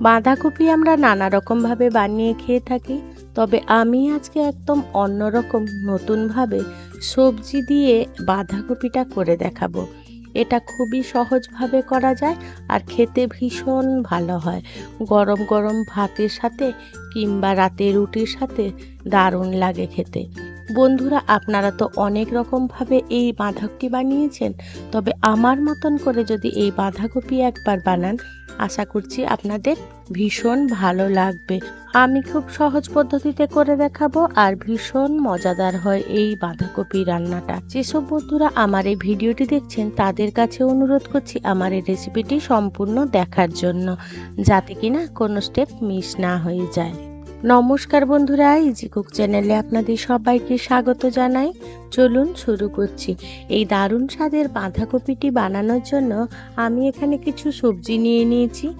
বাঁধাকপি আমরা নানা রকমভাবে বানিয়ে খেয়ে থাকি, তবে আমি আজকে একদম অন্যরকম, নতুনভাবে সবজি দিয়ে বাঁধাকপিটা করে দেখাবো। এটা খুবই সহজভাবে করা যায় আর খেতে ভীষণ ভালো হয়। গরম গরম ভাতের সাথে কিংবা রাতে রুটির সাথে দারুণ লাগে খেতে। বন্ধুরা, আপনারা তো অনেক রকমভাবে এই বাঁধাকপি বানিয়েছেন, তবে আমার মতন করে যদি এই বাঁধাকপি একবার বানান আশা করছি আপনাদের ভীষণ ভালো লাগবে। আমি খুব সহজ পদ্ধতিতে করে দেখাবো আর ভীষণ মজাদার হয় এই বাঁধাকপি রান্নাটা। যেসব বন্ধুরা আমার এই ভিডিওটি দেখছেন, তাদের কাছে অনুরোধ করছি আমার এই রেসিপিটি সম্পূর্ণ দেখার জন্য, যাতে কিনা কোনো স্টেপ মিস না হয়ে যায়। নমস্কার বন্ধুরা ইজি কুক চ্যানেলে আপনাদের সবাইকে স্বাগত জানাই। চলুন শুরু করছি। এই দারুণ স্বাদের বাঁধাকপিটি বানানোর জন্য আমি এখানে কিছু সবজি নিয়ে নিয়েছি।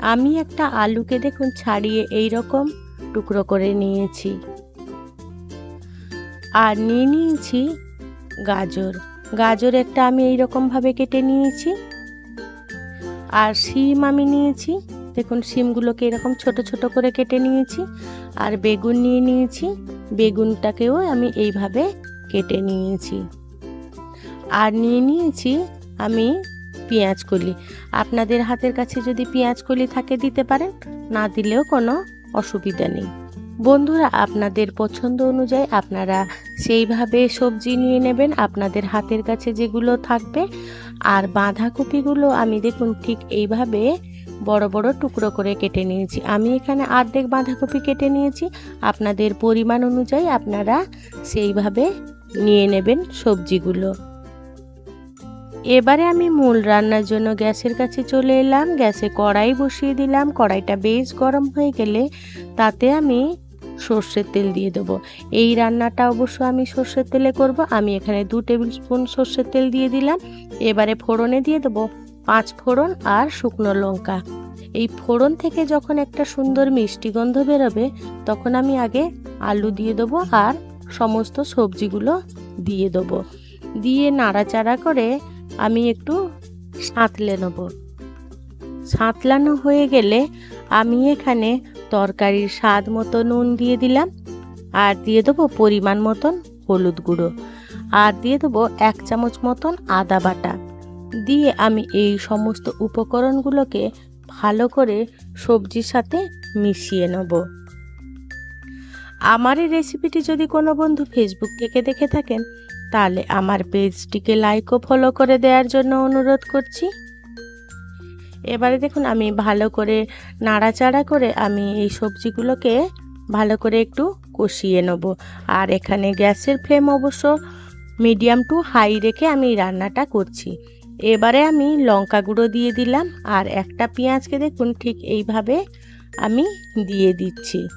আমি একটা আলুকে দেখুন ছাড়িয়ে এই রকম টুকরো করে নিয়েছি। আর নিয়ে নিয়েছি গাজর। গাজর একটা আমি এই ভাবে কেটে নিয়েছি। আর শিম আমি নিয়েছি। দেখুন সিমগুলোকে এরকম ছোট ছোট করে কেটে নিয়েছি আর বেগুন নিয়ে নিয়েছি। বেগুনটাকেও আমি এইভাবে কেটে নিয়েছি। আর নিয়ে নিয়েছি আমি পেঁয়াজ কলি। আপনাদের হাতের কাছে যদি পেঁয়াজ কলি থাকে দিতে পারেন, না দিলেও কোনো অসুবিধা নেই। বন্ধুরা, আপনাদের পছন্দ অনুযায়ী আপনারা সেইভাবে সবজি নিয়ে নেবেন আপনাদের হাতের কাছে যেগুলো থাকবে। আর বাঁধাকপিগুলো আমি দেখুন ঠিক এইভাবে বড় বড় টুকরো করে কেটে নিয়েছি। আমি এখানে অর্ধেক বাঁধাকপি কেটে নিয়েছি। আপনাদের পরিমাণ অনুযায়ী আপনারা সেইভাবে নিয়ে নেবেন সবজিগুলো। এবারে আমি মূল রান্নার জন্য গ্যাসের কাছে চলে এলাম। গ্যাসে কড়াই বসিয়ে দিলাম। কড়াইটা বেশ গরম হয়ে গেলে তাতে আমি সর্ষের তেল দিয়ে দেবো। এই রান্নাটা অবশ্য আমি সর্ষের তেলে করব। আমি এখানে দু টেবিল স্পুন সর্ষের তেল দিয়ে দিলাম। এবারে ফোড়নে দিয়ে দেবো পাঁচ ফোড়ন আর শুকনো লঙ্কা। এই ফোড়ন থেকে যখন একটা সুন্দর মিষ্টি গন্ধ বেরোবে, তখন আমি আগে আলু দিয়ে দেবো আর সমস্ত সবজিগুলো দিয়ে দেবো। দিয়ে নাড়াচাড়া করে আমি একটু সাঁতলে নেব। সাঁতলানো হয়ে গেলে আমি এখানে তরকারির স্বাদ মতো নুন দিয়ে দিলাম আর দিয়ে দেবো পরিমাণ মতন হলুদ গুঁড়ো। আর দিয়ে দেবো এক চামচ মতন আদা বাটা। দিয়ে আমি এই সমস্ত উপকরণগুলোকে ভালো করে সবজির সাথে মিশিয়ে নেব। আমার এই রেসিপিটি যদি কোনো বন্ধু ফেসবুক থেকে দেখে থাকেন, তাহলে আমার পেজটিকে লাইক ও ফলো করে দেওয়ার জন্য অনুরোধ করছি। এবারে দেখুন, আমি ভালো করে নাড়াচাড়া করে আমি এই সবজিগুলোকে ভালো করে একটু কষিয়ে নেব। আর এখানে গ্যাসের ফ্লেম অবশ্য মিডিয়াম টু হাই রেখে আমি রান্নাটা করছি। এবারে আমি লঙ্কা গুঁড়ো দিয়ে দিলাম আর একটা পেঁয়াজকে দেখুন ঠিক এইভাবে আমি দিয়ে দিচ্ছি।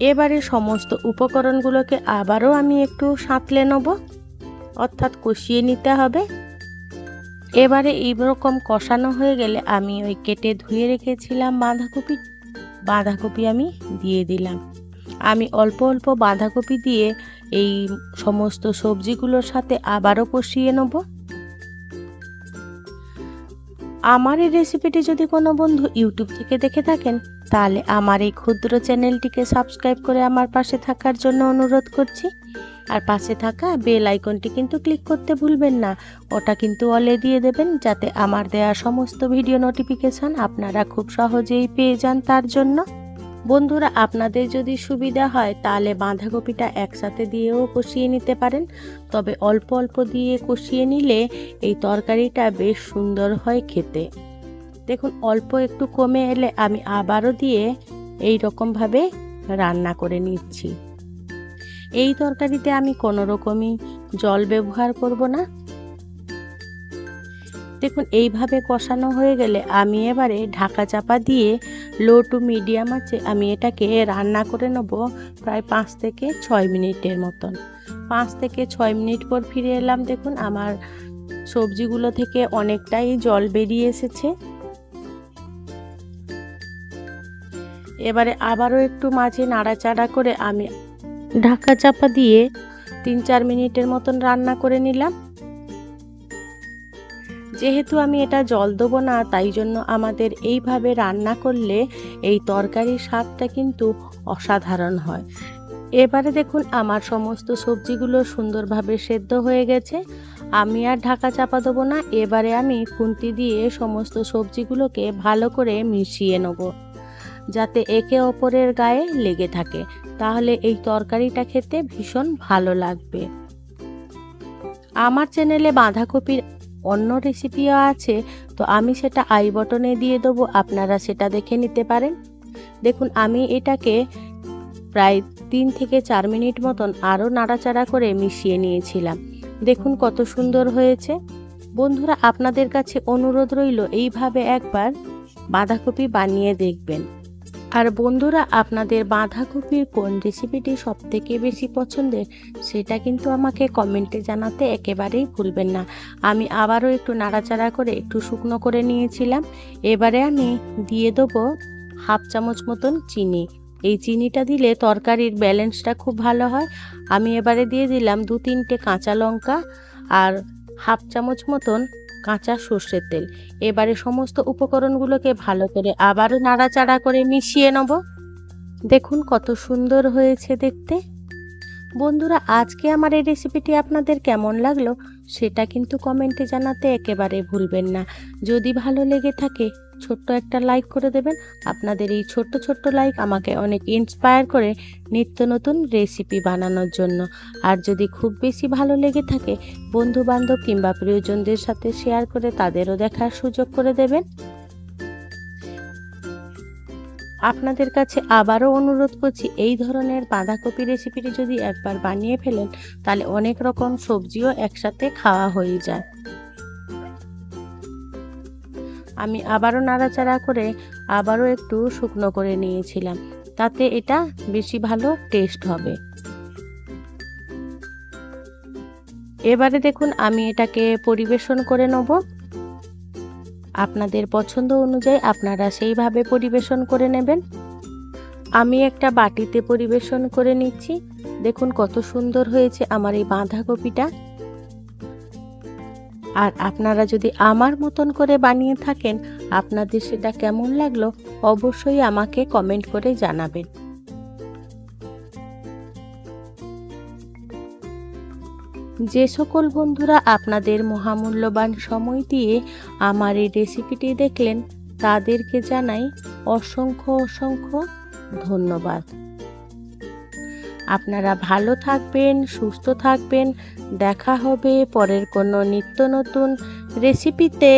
এবারে সমস্ত উপকরণগুলোকে আবারও আমি একটু সাঁতলে নেব, অর্থাৎ কষিয়ে নিতে হবে। এবারে এইরকম কষানো হয়ে গেলে আমি ওই কেটে ধুয়ে রেখেছিলাম বাঁধাকপি বাঁধাকপি আমি দিয়ে দিলাম। আমি অল্প অল্প বাঁধাকপি দিয়ে এই সমস্ত সবজিগুলোর সাথে আবারও কষিয়ে নেব। আমার এই রেসিপিটি যদি কোনো বন্ধু ইউটিউব থেকে দেখে থাকেন, তাহলে আমার এই ক্ষুদ্র চ্যানেলটিকে সাবস্ক্রাইব করে আমার পাশে থাকার জন্য অনুরোধ করছি। আর পাশে থাকা বেল আইকনটি কিন্তু ক্লিক করতে ভুলবেন না। ওটা কিন্তু অলে দিয়ে দেবেন, যাতে আমার দেয়া সমস্ত ভিডিও নোটিফিকেশান আপনারা খুব সহজেই পেয়ে যান তার জন্য। বন্ধুরা, আপনাদের যদি সুবিধা হয়, তাহলে বাঁধাকপিটা একসাথে দিয়েও কষিয়ে নিতে পারেন। তবে অল্প অল্প দিয়ে কষিয়ে নিলে এই তরকারিটা বেশ সুন্দর হয় খেতে। দেখুন, অল্প একটু কমে এলে আমি আবারও দিয়ে এই রকমভাবে রান্না করে নিচ্ছি। এই তরকারিতে আমি কোনো রকমই জল ব্যবহার করব না। দেখুন, এইভাবে কষানো হয়ে গেলে আমি এবারে ঢাকা চাপা দিয়ে লো টু মিডিয়াম আছে, আমি এটাকে রান্না করে নেব প্রায় পাঁচ থেকে ছয় মিনিটের মতন। পাঁচ থেকে ছয় মিনিট পর ফিরে এলাম, দেখুন আমার সবজিগুলো থেকে অনেকটাই জল বেরিয়ে এসেছে। এবারে আবারও একটু মাঝে নাড়াচাড়া করে আমি ঢাকা চাপা দিয়ে তিন চার মিনিটের মতন রান্না করে নিলাম। যেহেতু আমি এটা জল দেবো না, তাই জন্য আমাদের এইভাবে রান্না করলে এই তরকারির স্বাদটা কিন্তু অসাধারণ হয়। এবারে দেখুন আমার সমস্ত সবজিগুলো সুন্দরভাবে সেদ্ধ হয়ে গেছে। আমি আর ঢাকা চাপা দেবো না, এবারে আমি খুন্তি দিয়ে সমস্ত সবজিগুলোকে ভালো করে মিশিয়ে নেব, যাতে একে অপরের গায়ে লেগে থাকে। তাহলে এই তরকারিটা খেতে ভীষণ ভালো লাগবে। আমার চ্যানেলে বাঁধাকপির অন্য রেসিপিও আছে, তো আমি সেটা আই বটনে দিয়ে দেবো, আপনারা সেটা দেখে নিতে পারেন। দেখুন, আমি এটাকে প্রায় তিন থেকে চার মিনিট মতন আরও নাড়াচাড়া করে মিশিয়ে নিয়েছিলাম। দেখুন কত সুন্দর হয়েছে। বন্ধুরা, আপনাদের কাছে অনুরোধ রইল, এইভাবে একবার বাঁধাকপি বানিয়ে দেখবেন। আর বন্ধুরা, আপনাদের বাঁধাকপির কোন রেসিপিটি সব থেকে বেশি পছন্দের, সেটা কিন্তু আমাকে কমেন্টে জানাতে একেবারেই ভুলবেন না। আমি আবারও একটু নাড়াচাড়া করে একটু শুকনো করে নিয়েছিলাম। এবারে আমি দিয়ে দেবো হাফ চামচ মতন চিনি। এই চিনিটা দিলে তরকারির ব্যালেন্সটা খুব ভালো হয়। আমি এবারে দিয়ে দিলাম দু তিনটে কাঁচা লঙ্কা আর হাফ চামচ মতন কাঁচা সর্ষের তেল। এবারে সমস্ত উপকরণগুলোকে ভালো করে আবারও নাড়াচাড়া করে মিশিয়ে নেব। দেখুন কত সুন্দর হয়েছে দেখতে। বন্ধুরা, আজকে আমার এই রেসিপিটি আপনাদের কেমন লাগল সেটা কিন্তু কমেন্টে জানাতে একেবারে ভুলবেন না। যদি ভালো লেগে থাকে ছোট্ট একটা লাইক করে দেবেন। আপনাদের এই ছোট্ট ছোট্ট লাইক আমাকে অনেক ইন্সপায়ার করে নিত্য নতুন রেসিপি বানানোর জন্য। আর যদি খুব বেশি ভালো লেগে থাকে বন্ধু বান্ধব কিংবা প্রিয়জনদের সাথে শেয়ার করে তাদেরও দেখার সুযোগ করে দেবেন। আপনাদের কাছে আবারও অনুরোধ করছি, এই ধরনের বাঁধাকপি রেসিপিটি যদি একবার বানিয়ে ফেলেন, তাহলে অনেক রকম সবজিও একসাথে খাওয়া হয়ে যায়। আমি আবারও নাড়াচাড়া করে আবারও একটু শুকনো করে নিয়েছিলাম। তাতে এটা বেশি ভালো টেস্ট হবে। এবারে দেখুন আমি এটাকে পরিবেশন করে নেব। আপনাদের পছন্দ অনুযায়ী আপনারা সেইভাবে পরিবেশন করে নেবেন। আমি একটা বাটিতে পরিবেশন করে নিচ্ছি। দেখুন কত সুন্দর হয়েছে আমার এই বাঁধাকপিটা। আর আপনারা যদি আমার মতন করে বানিয়ে থাকেন, আপনাদের সেটা কেমন লাগল অবশ্যই আমাকে কমেন্ট করে জানাবেন। যে সকল বন্ধুরা আপনাদের মহামূল্যবান সময় দিয়ে আমার এই রেসিপিটি দেখলেন, তাদেরকে জানাই অসংখ্য অসংখ্য ধন্যবাদ। আপনারা ভালো থাকবেন সুস্থ থাকবেন। দেখা হবে পরের কোনো নিত্য নতুন রেসিপিতে